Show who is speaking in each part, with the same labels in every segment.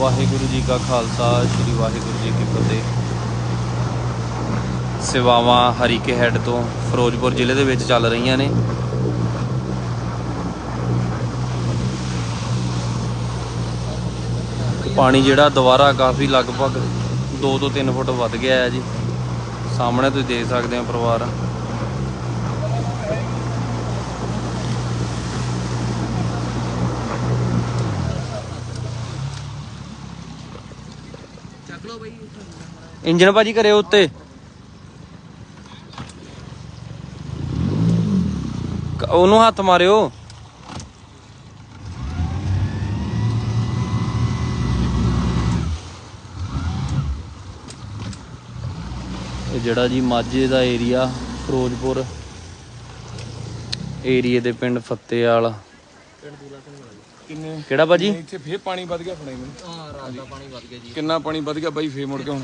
Speaker 1: ਵਾਹਿਗੁਰੂ ਜੀ ਕਾ ਖਾਲਸਾ, ਸ੍ਰੀ ਵਾਹਿਗੁਰੂ ਜੀ ਕੀ ਫਤਿਹ। ਸੇਵਾਵਾਂ ਹਰੀਕੇ ਹੈੱਡ ਤੋਂ ਫਿਰੋਜ਼ਪੁਰ ਜ਼ਿਲ੍ਹੇ ਦੇ ਵਿੱਚ ਚੱਲ ਰਹੀਆਂ ਨੇ। ਪਾਣੀ ਜਿਹੜਾ ਦੁਬਾਰਾ ਕਾਫੀ ਲਗਭਗ 2 ਤੋਂ 3 ਫੁੱਟ ਵੱਧ ਗਿਆ ਹੈ ਜੀ। ਸਾਹਮਣੇ ਤੁਸੀਂ ਦੇਖ ਸਕਦੇ ਹੋ ਪਰਿਵਾਰ। ਇੰਜਨ ਭਾਜੀ ਕਰਿਓ ਉੱਤੇ। ਉਹਨੂੰ ਹੱਥ ਮਾਰਿਓ। ਇਹ ਜਿਹੜਾ ਜੀ ਮਾਝੇ ਦਾ ਏਰੀਆ, ਫਿਰੋਜ਼ਪੁਰ ਏਰੀਏ ਦੇ ਪਿੰਡ ਫੱਤੇਵਾਲ
Speaker 2: ਕਿੰਨੇ
Speaker 1: ਕਿਹੜਾ ਭਾਜੀ?
Speaker 2: ਇੱਥੇ ਫੇਰ ਪਾਣੀ ਵੱਧ ਗਿਆ ਫੜਾਈ ਮੈਨੂੰ।
Speaker 3: ਹਾਂ ਰਾਤ ਦਾ ਪਾਣੀ ਵੱਧ ਗਿਆ ਜੀ।
Speaker 2: ਕਿੰਨਾ ਪਾਣੀ ਵੱਧ ਗਿਆ ਬਾਈ ਫੇਰ ਮੁੜ ਕੇ ਹੁਣ।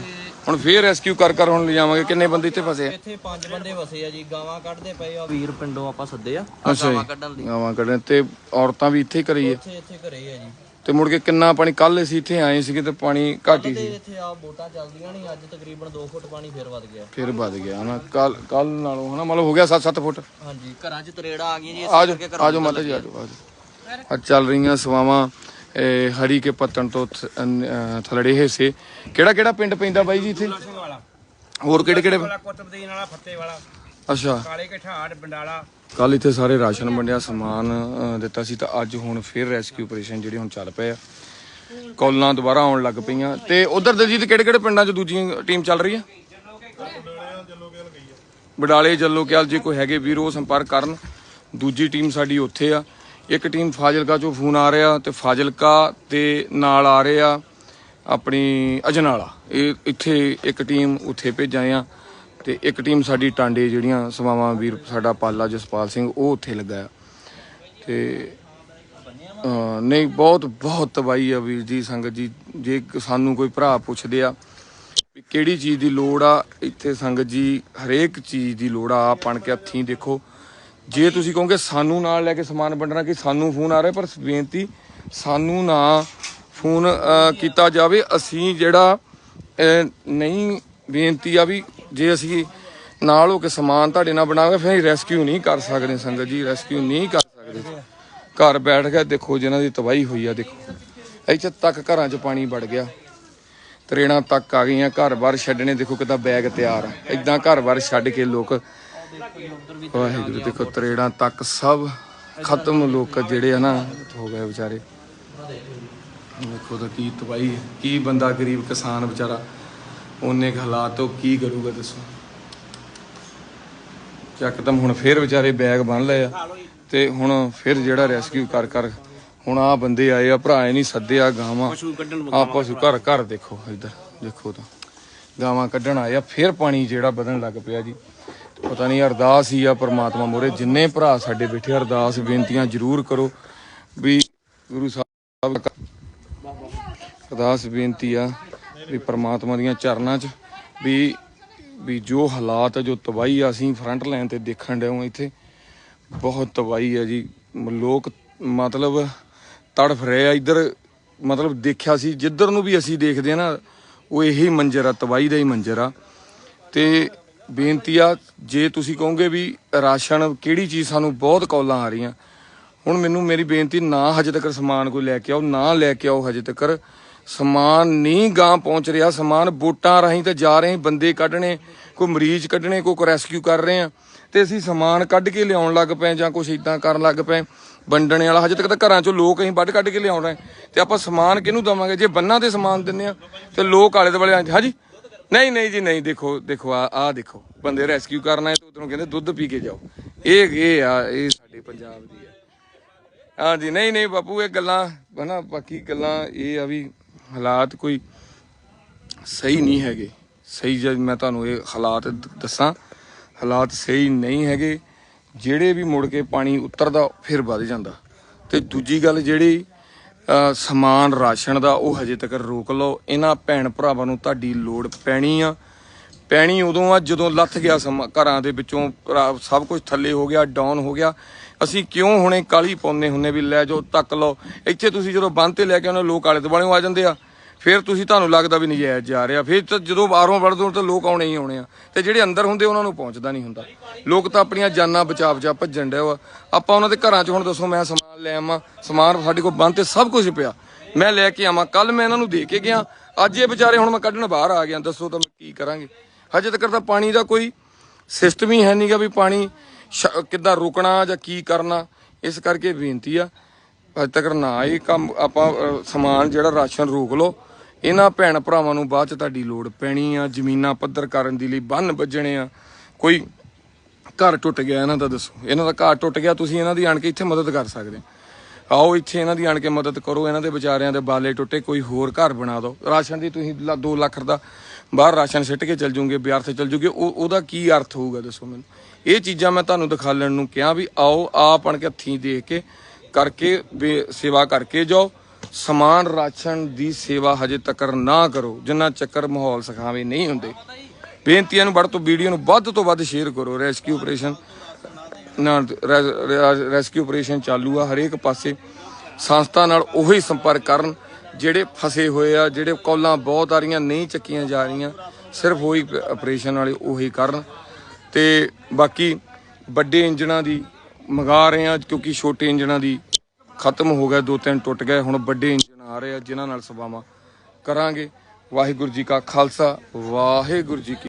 Speaker 2: ਹੁਣ ਫੇਰ ਰੈਸਕਿਊ ਕਰ ਕਰ ਹੁਣ ਲਿਜਾਵਾਂਗੇ। ਕਿੰਨੇ ਬੰਦੇ ਇੱਥੇ ਫਸੇ ਆ?
Speaker 3: ਇੱਥੇ ਪੰਜ ਬੰਦੇ ਵਸੇ ਆ ਜੀ। ਗਾਵਾਂ ਕੱਢਦੇ ਪਏ ਆ। ਵੀਰ ਪਿੰਡੋਂ ਆਪਾਂ ਸੱਦੇ ਆ।
Speaker 2: ਅੱਛਾ
Speaker 3: ਗਾਵਾਂ ਕੱਢਣ ਲਈ।
Speaker 2: ਗਾਵਾਂ ਕੱਢਣ। ਤੇ ਔਰਤਾਂ ਵੀ ਇੱਥੇ ਹੀ ਕਰੀਏ
Speaker 3: ਇੱਥੇ ਇੱਥੇ ਘਰੇ ਆ ਜੀ।
Speaker 2: ਤੇ ਮੁੜ ਕੇ ਕਿੰਨਾ ਪਾਣੀ? ਕੱਲ ਅਸੀਂ ਇੱਥੇ ਆਏ ਸੀਗੇ ਤੇ ਪਾਣੀ ਘੱਟ ਹੀ ਸੀ।
Speaker 3: ਇੱਥੇ ਆ ਬੋਟਾਂ ਚੱਲਦੀਆਂ ਨਹੀਂ। ਅੱਜ ਤਕਰੀਬਨ 2 ਫੁੱਟ ਪਾਣੀ ਫੇਰ ਵੱਧ ਗਿਆ।
Speaker 2: ਫਿਰ ਵੱਧ ਗਿਆ ਹਨਾ। ਕੱਲ ਕੱਲ ਨਾਲੋਂ ਹਨਾ। ਮਤਲਬ ਹੋ ਗਿਆ 7-7 ਫੁੱਟ।
Speaker 3: ਹਾਂਜੀ। ਘਰਾਂ 'ਚ ਤਰੇੜਾ ਆ ਗਈਆਂ ਜੀ।
Speaker 2: ਆਜੋ ਆਜੋ ਮਾਤਾ ਜੀ ਆਜੋ ਆਜੋ ਅੱਜ ਚੱਲ ਰਹੀਆਂ ਸਵਾਵਾਂ ਹਰੀ ਕੇ ਪੱਤਣ ਤੋਂ ਥਲੜੇ ਹਿੱਸੇ। ਕਿਹੜਾ ਕਿਹੜਾ ਪਿੰਡ ਪੈਂਦਾ ਬਾਈ ਜੀ ਇੱਥੇ? ਹੋਰ ਕਿਹੜੇ ਕਿਹੜੇ?
Speaker 4: ਕੁਤਬਦੀਨ ਵਾਲਾ ਫੱਤੇ ਵਾਲਾ।
Speaker 2: ਅੱਛਾ।
Speaker 4: ਕਾਲੇ ਕੇ ਠਾੜ ਬੰਡਾਲਾ।
Speaker 2: ਕੱਲ ਇੱਥੇ ਸਾਰੇ ਰਾਸ਼ਨ ਵੰਡਿਆ ਸਮਾਨ ਦਿੱਤਾ ਸੀ ਤਾਂ ਅੱਜ ਹੁਣ ਫਿਰ ਰੈਸਕਿਊ ਆਪਰੇਸ਼ਨ ਜਿਹੜੇ ਹੁਣ ਚੱਲ ਪਏ ਆ। ਕੌਲਾਂ ਦੁਬਾਰਾ ਆਉਣ ਲੱਗ ਪਈਆਂ। ਤੇ ਉਧਰ ਦਲਜੀਤ ਕਿਹੜੇ ਕਿਹੜੇ ਪਿੰਡਾਂ 'ਚ ਦੂਜੀ ਟੀਮ ਚੱਲ ਰਹੀ ਆ? ਬਡਾਲੇ ਜੱਲੋਕਿਆਲ ਜੇ ਕੋਈ ਹੈਗੇ ਵੀਰ ਉਹ ਸੰਪਰਕ ਕਰਨ ਦੂਜੀ ਟੀਮ ਸਾਡੀ ਉੱਥੇ ਆ ਇੱਕ ਟੀਮ ਫਾਜ਼ਿਲਕਾ ਚੋਂ ਫੋਨ ਆ ਰਿਹਾ ਤੇ ਫਾਜ਼ਿਲਕਾ ਤੇ ਨਾਲ ਆ ਰਹੇ ਆ ਆਪਣੀ ਅਜਨਾਲਾ। ਇਹ ਇੱਥੇ ਇੱਕ ਟੀਮ ਉੱਥੇ ਭੇਜਾਂ ਆ ਤੇ ਇੱਕ ਟੀਮ ਸਾਡੀ ਟਾਂਡੇ ਜਿਹੜੀਆਂ ਸਮਾਵਾਂ ਵੀਰ ਸਾਡਾ ਪਾਲਾ ਜਸਪਾਲ ਸਿੰਘ, ਉਹ ਉੱਥੇ ਲੱਗਾ ਆ। ਤੇ ਨਹੀਂ, ਬਹੁਤ ਬਹੁਤ ਤਬਾਈ ਆ ਵੀਰ ਜੀ, ਸੰਗਤ ਜੀ, ਜੇ ਸਾਨੂੰ ਕੋਈ ਭਰਾ ਪੁੱਛਦੇ ਆ ਵੀ ਕਿਹੜੀ ਚੀਜ਼ ਦੀ ਲੋੜ ਆ, ਇੱਥੇ ਸੰਗਤ ਜੀ ਹਰੇਕ ਚੀਜ਼ ਦੀ ਲੋੜ ਆ ਆਪ ਬਣ ਕੇ ਹੱਥੀਂ ਦੇਖੋ। ਜੇ ਤੁਸੀਂ ਕਹੋਗੇ ਸਾਨੂੰ ਨਾਲ ਲੈ ਕੇ ਸਮਾਨ ਵੰਡਣਾ ਕਿ ਸਾਨੂੰ ਫੋਨ ਆ ਰਿਹਾ, ਪਰ ਬੇਨਤੀ, ਸਾਨੂੰ ਨਾ ਫੋਨ ਕੀਤਾ ਜਾਵੇ। ਅਸੀਂ ਜਿਹੜਾ ਨਹੀਂ ਬੇਨਤੀ ਆ ਵੀ ਜੇ ਅਸੀਂ ਨਾਲ ਹੋ ਕੇ ਸਮਾਨ ਤੁਹਾਡੇ ਨਾਲ ਬਣਾਵਾਂਗੇ, ਫਿਰ ਰੈਸਕਿਊ ਨਹੀਂ ਕਰ ਸਕਦੇ ਸੰਗਤ ਜੀ ਰੈਸਕਿਊ ਨਹੀਂ ਕਰ ਸਕਦੇ। ਘਰ ਬੈਠ ਕੇ ਦੇਖੋ, ਜਿਨ੍ਹਾਂ ਦੀ ਤਬਾਹੀ ਹੋਈ ਆ, ਦੇਖੋ। ਇੱਥੇ ਤੱਕ ਘਰਾਂ 'ਚ ਪਾਣੀ ਵੜ ਗਿਆ। ਤਰੇੜਾਂ ਤੱਕ ਆ ਗਈਆਂ, ਘਰ-ਬਾਰ ਛੱਡਣੇ, ਦੇਖੋ ਕਿਦਾਂ ਬੈਗ ਤਿਆਰ ਆ। ਇਦਾਂ ਘਰ-ਬਾਰ ਛੱਡ ਕੇ ਲੋਕ ਵਾਹਿਗੁਰੂ ਦੇਖੋ ਤਰੇੜਾਂ ਤੱਕ ਸਭ ਖਤਮ ਲੋਕ ਜਿਹੜੇ ਆ ਨਾ ਹੋ ਗਏ ਵਿਚਾਰੇ। ਦੇਖੋ ਤਾਂ ਕੀ ਤਬਾਹੀ ਹੈ ਕੀ ਬੰਦਾ ਗਰੀਬ ਕਿਸਾਨ ਵਿਚਾਰਾ ਉਹਨੇ ਹਾਲਾਤ ਤੋਂ ਕੀ ਕਰੂਗਾ ਦੱਸੋ? ਚੱਕਦਮ ਹੁਣ ਫੇਰ ਵਿਚਾਰੇ ਬੈਗ ਬੰਨ ਲਏ ਆ ਤੇ ਹੁਣ ਫਿਰ ਜਿਹੜਾ ਰੈਸਕਿਊ ਕਰ ਕਰ ਹੁਣ ਆ ਬੰਦੇ ਆਏ ਆ ਭਰਾ ਨਹੀਂ ਸੱਦਿਆ ਗਾਵਾਂ। ਆ ਪਸ਼ੂ ਘਰ ਘਰ ਦੇਖੋ ਇੱਧਰ ਦੇਖੋ ਤਾਂ। ਗਾਵਾਂ ਕੱਢਣ ਆਏ ਆ ਫਿਰ ਪਾਣੀ ਜਿਹੜਾ ਵਧਣ ਲੱਗ ਪਿਆ ਜੀ। ਪਤਾ ਨਹੀਂ ਅਰਦਾਸ ਹੀ ਆ ਪ੍ਰਮਾਤਮਾ ਮੋਰੇ, ਜਿੰਨੇ ਭਰਾ ਸਾਡੇ ਬੈਠੇ, ਅਰਦਾਸ ਬੇਨਤੀਆਂ ਜ਼ਰੂਰ ਕਰੋ ਵੀ ਗੁਰੂ ਸਾਹਿਬ ਅਰਦਾਸ ਬੇਨਤੀ ਆ ਵੀ ਪ੍ਰਮਾਤਮਾ ਦੀਆਂ ਚਰਨਾਂ 'ਚ ਵੀ ਵੀ ਜੋ ਹਾਲਾਤ ਆ, ਜੋ ਤਬਾਹੀ ਆ, ਅਸੀਂ ਫਰੰਟ ਲਾਈਨ ਤੇ ਦੇਖਣ ਡਏ ਹਾਂ ਇੱਥੇ, ਬਹੁਤ ਤਬਾਹੀ ਆ ਜੀ। ਲੋਕ ਮਤਲਬ ਤੜਫ ਰਹੇ ਆ, ਇੱਧਰ ਮਤਲਬ ਦੇਖਿਆ ਸੀ, ਜਿੱਧਰ ਨੂੰ ਵੀ ਅਸੀਂ ਦੇਖਦੇ ਆ ਨਾ, ਉਹ ਇਹੀ ਮੰਜ਼ਰ ਆ, ਤਬਾਹੀ ਦਾ ਹੀ ਮੰਜ਼ਰ ਆ। ਤੇ ਬੇਨਤੀ ਆ ਜੇ ਤੁਸੀਂ ਕਹੋਗੇ ਵੀ ਰਾਸ਼ਨ ਕਿਹੜੀ ਚੀਜ਼ ਸਾਨੂੰ ਬਹੁਤ ਕੌਲਾਂ ਆ ਰਹੀਆਂ, ਹੁਣ ਮੈਨੂੰ ਮੇਰੀ ਬੇਨਤੀ ਨਾ ਹਜੇ ਤੱਕ ਸਮਾਨ ਕੋਈ ਲੈ ਕੇ ਆਓ, ਨਾ ਲੈ ਕੇ ਆਓ ਹਜੇ ਤੱਕ ਸਮਾਨ ਨਹੀਂ ਗਾਂ ਪਹੁੰਚ ਰਿਹਾ, ਸਮਾਨ ਬੋਟਾਂ ਰਾਹੀਂ ਤੇ ਜਾ ਰਹੇ, ਬੰਦੇ ਕੱਢਣੇ, ਕੋਈ ਮਰੀਜ਼ ਕੱਢਣੇ, ਕੋਈ ਰੈਸਕਿਊ ਕਰ ਰਹੇ ਆ। ਤੇ ਅਸੀਂ ਸਮਾਨ ਕੱਢ ਕੇ ਲਿਆਉਣ ਲੱਗ ਪਏ ਜਾਂ ਕੁਝ ਇਦਾਂ ਕਰਨ ਲੱਗ ਪਏ। ਵੰਡਣੇ ਵਾਲਾ ਹਜੇ ਤੱਕ ਤਾਂ ਘਰਾਂ ਚੋਂ ਲੋਕ ਅਸੀਂ ਵੱਢ ਕੱਢ ਕੇ ਲਿਆਉਣ ਰਹੇ ਤੇ ਆਪਾਂ ਸਮਾਨ ਕਿਹਨੂੰ ਦਵਾਂਗੇ? ਜੇ ਬੰਨਾਂ ਤੇ ਸਮਾਨ ਦਿੰਨੇ ਆ, ਤੇ ਲੋਕ ਆਲੇ ਦੁਆਲੇ ਹਾਂਜੀ? ਨਹੀਂ ਨਹੀਂ ਜੀ, ਨਹੀਂ, ਦੇਖੋ ਦੇਖੋ, ਆ ਆ ਦੇਖੋ। ਬੰਦੇ ਰੈਸਕਿਊ ਕਰਨਾ ਹੈ ਤੇ ਉਧਰੋਂ ਕਹਿੰਦੇ ਦੁੱਧ ਪੀ ਕੇ ਜਾਓ। ਇਹ ਇਹ ਆ, ਇਹ ਸਾਡੇ ਪੰਜਾਬ ਦੀ ਆ। ਹਾਂਜੀ ਨਹੀਂ ਨਹੀਂ ਬਾਪੂ, ਇਹ ਗੱਲਾਂ, ਹਨਾ, ਬਾਕੀ ਗੱਲਾਂ ਇਹ ਆ ਵੀ ਹਾਲਾਤ ਕੋਈ ਸਹੀ ਨਹੀਂ ਹੈਗੇ। ਸਹੀ ਜਦ ਮੈਂ ਤੁਹਾਨੂੰ ਇਹ ਹਾਲਾਤ ਦੱਸਾਂ, ਹਾਲਾਤ ਸਹੀ ਨਹੀਂ ਹੈਗੇ। ਜਿਹੜੇ ਵੀ ਮੁੜ ਕੇ ਪਾਣੀ ਉਤਰਦਾ, ਫਿਰ ਵੱਧ ਜਾਂਦਾ। ਤੇ ਦੂਜੀ ਗੱਲ ਜਿਹੜੀ ਸਮਾਨ ਰਾਸ਼ਨ ਦਾ ਉਹ ਹਜੇ ਤੱਕ ਰੋਕ ਲਓ। ਇਹਨਾਂ ਭੈਣ ਭਰਾਵਾਂ ਨੂੰ ਤੁਹਾਡੀ ਲੋੜ ਪੈਣੀ ਆ। ਪੈਣੀ ਉਦੋਂ ਆ ਜਦੋਂ ਲੱਥ ਗਿਆ ਸਮਾਂ ਘਰਾਂ ਦੇ ਵਿੱਚੋਂ ਭਰਾ- ਸਭ ਕੁਝ ਥੱਲੇ ਹੋ ਗਿਆ ਡਾਊਨ ਹੋ ਗਿਆ। ਅਸੀਂ ਕਿਉਂ ਹੁਣੇ ਕਾਲੀ ਪਾਉਂਦੇ ਹੁੰਨੇ ਵੀ ਲੈ ਜਾਓ ਤੱਕ ਲਓ। ਇੱਥੇ ਤੁਸੀਂ ਜਦੋਂ ਬੰਦ ਤੇ ਲੈ ਕੇ ਆਉਂਦੇ ਹੋ, ਲੋਕ ਆਲੇ ਦੁਆਲੇ ਆ ਜਾਂਦੇ ਆ। ਫਿਰ ਤੁਸੀਂ ਤੁਹਾਨੂੰ ਲੱਗਦਾ ਵੀ ਨਜਾਇਜ਼ ਜਾ ਰਿਹਾ। ਫਿਰ ਤਾਂ ਜਦੋਂ ਬਾਹਰੋਂ ਵੜਦੇ ਹੋ ਤਾਂ ਲੋਕ ਆਉਣੇ ਹੀ ਆਉਣੇ ਆ। ਤੇ ਜਿਹੜੇ ਅੰਦਰ ਹੁੰਦੇ ਉਹਨਾਂ ਨੂੰ ਪਹੁੰਚਦਾ ਨਹੀਂ ਹੁੰਦਾ। ਲੋਕ ਤਾਂ ਆਪਣੀਆਂ ਜਾਨਾਂ ਬਚਾ ਬਚਾ ਭੱਜਣ ਡਿਆ ਵਾ ਆਪਾਂ ਉਹਨਾਂ ਦੇ ਘਰਾਂ 'ਚ ਹੁਣ ਦੱਸੋ ਮੈਂ ਸਮਾਨ ਲੈ ਆਵਾਂ, ਸਮਾਨ ਸਾਡੇ ਕੋਲ ਬੰਦ ਤੇ ਸਭ ਕੁਝ ਪਿਆ। ਮੈਂ ਲੈ ਕੇ ਆਵਾਂ ਕੱਲ ਮੈਂ ਇਹਨਾਂ ਨੂੰ ਦੇ ਕੇ ਗਿਆ। ਅੱਜ ਇਹ ਵਿਚਾਰੇ ਹੁਣ ਮੈਂ ਕੱਢਣ ਬਾਹਰ ਆ ਗਿਆ, ਦੱਸੋ ਤਾਂ ਕੀ ਕਰਾਂਗੇ। ਹਜੇ ਤੱਕ ਤਾਂ ਪਾਣੀ ਦਾ ਕੋਈ ਸਿਸਟਮ ਹੀ ਹੈ ਨਹੀਂਗਾ ਵੀ ਪਾਣੀ ਸ਼- ਕਿੱਦਾਂ ਰੁਕਣਾ ਜਾਂ ਕੀ ਕਰਨਾ, ਇਸ ਕਰਕੇ ਬੇਨਤੀ ਆ। ਅੱਜ ਤੱਕ ਨਾ ਇਹ ਕੰਮ ਆਪਾਂ ਸਮਾਨ ਜਿਹੜਾ ਰਾਸ਼ਨ ਰੋਕ ਲਓ। ਇਹਨਾਂ ਭੈਣ ਭਰਾਵਾਂ ਨੂੰ ਬਾਅਦ ਚ ਤੁਹਾਡੀ ਲੋੜ ਪੈਣੀ ਆ। ਜ਼ਮੀਨਾਂ ਪੱਧਰ ਕਰਨ ਦੇ ਲਈ ਬੰਨ ਵੱਜਣੇ ਆ। ਕੋਈ ਘਰ ਟੁੱਟ ਗਿਆ, ਇਹਨਾਂ ਦਾ ਦੱਸੋ। ਇਹਨਾਂ ਦਾ ਘਰ ਟੁੱਟ ਗਿਆ, ਤੁਸੀਂ ਇਹਨਾਂ ਦੀ ਆਣ ਕੇ ਇੱਥੇ ਮਦਦ ਕਰ ਸਕਦੇ। ਆਓ ਇੱਥੇ ਇਹਨਾਂ ਦੀ ਆਣ ਕੇ ਮਦਦ ਕਰੋ, ਇਹਨਾਂ ਦੇ ਵਿਚਾਰਿਆਂ ਦੇ ਬਾਲੇ ਟੁੱਟੇ, ਕੋਈ ਹੋਰ ਘਰ ਬਣਾ ਦਿਓ। ਰਾਸ਼ਨ ਦੀ ਤੁਸੀਂ 2 ਲੱਖ ਦਾ ਬਾਹਰ ਰਾਸ਼ਨ ਸਿੱਟ ਕੇ ਚੱਲ ਜੂਗੇ ਵਿਅਰਥ ਚੱਲ ਜੂਗੇ, ਉਹ ਉਹਦਾ ਕੀ ਅਰਥ ਹੋਊਗਾ, ਦੱਸੋ ਮੈਨੂੰ। ਇਹ ਚੀਜ਼ਾਂ ਮੈਂ ਤੁਹਾਨੂੰ ਦਿਖਾਲਣ ਨੂੰ ਕਿਹਾ ਵੀ ਆਓ, ਆਪ ਆਣ ਕੇ ਹੱਥੀਂ ਦੇਖ ਕੇ ਕਰਕੇ ਬੇ- ਸੇਵਾ ਕਰਕੇ ਜਾਓ। ਸਮਾਨ ਰਾਸ਼ਨ ਦੀ ਸੇਵਾ ਹਜੇ ਤੱਕ ਨਾ ਕਰੋ, ਜਿੰਨਾ ਚੱਕਰ ਮਾਹੌਲ ਸਿਖਾਵੇ ਨਹੀਂ ਹੁੰਦੇ। ਬੇਨਤੀਆਂ ਨੂੰ ਵੱਧ ਤੋਂ ਵੀਡੀਓ ਨੂੰ ਵੱਧ ਤੋਂ ਵੱਧ ਸ਼ੇਅਰ ਕਰੋ ਰੈਸਕਿਊ ਆਪਰੇਸ਼ਨ ਨਾ ਰੈਸਕਿਊ ਆਪਰੇਸ਼ਨ ਚਾਲੂ ਆ, ਹਰੇਕ ਪਾਸੇ ਸੰਸਥਾ ਨਾਲ ਉਹੀ ਸੰਪਰਕ ਕਰਨ ਜਿਹੜੇ ਫਸੇ ਹੋਏ ਆ, ਜਿਹੜੇ ਕੌਲਾਂ ਬਹੁਤ ਆ ਰਹੀਆਂ, ਨਹੀਂ ਚੱਕੀਆਂ ਜਾ ਰਹੀਆਂ, ਸਿਰਫ ਉਹੀ ਆਪਰੇਸ਼ਨ ਵਾਲੇ ਉਹੀ ਕਰਨ। ਤੇ ਬਾਕੀ ਵੱਡੇ ਇੰਜਣਾਂ ਦੀ ਮੰਗਾ ਰਹੇ ਆ, ਕਿਉਂਕਿ ਛੋਟੇ ਇੰਜਣਾਂ ਦੀ ਖਤਮ ਹੋ ਗਿਆ, ਦੋ ਤਿੰਨ ਟੁੱਟ ਗਏ, ਹੁਣ ਵੱਡੇ ਇੰਜਣ ਆ ਰਹੇ ਆ, ਜਿਨ੍ਹਾਂ ਨਾਲ ਸੇਵਾਵਾਂ ਕਰਾਂਗੇ। ਵਾਹਿਗੁਰੂ ਜੀ ਕਾ ਖਾਲਸਾ, ਵਾਹਿਗੁਰੂ ਜੀ ਕੀ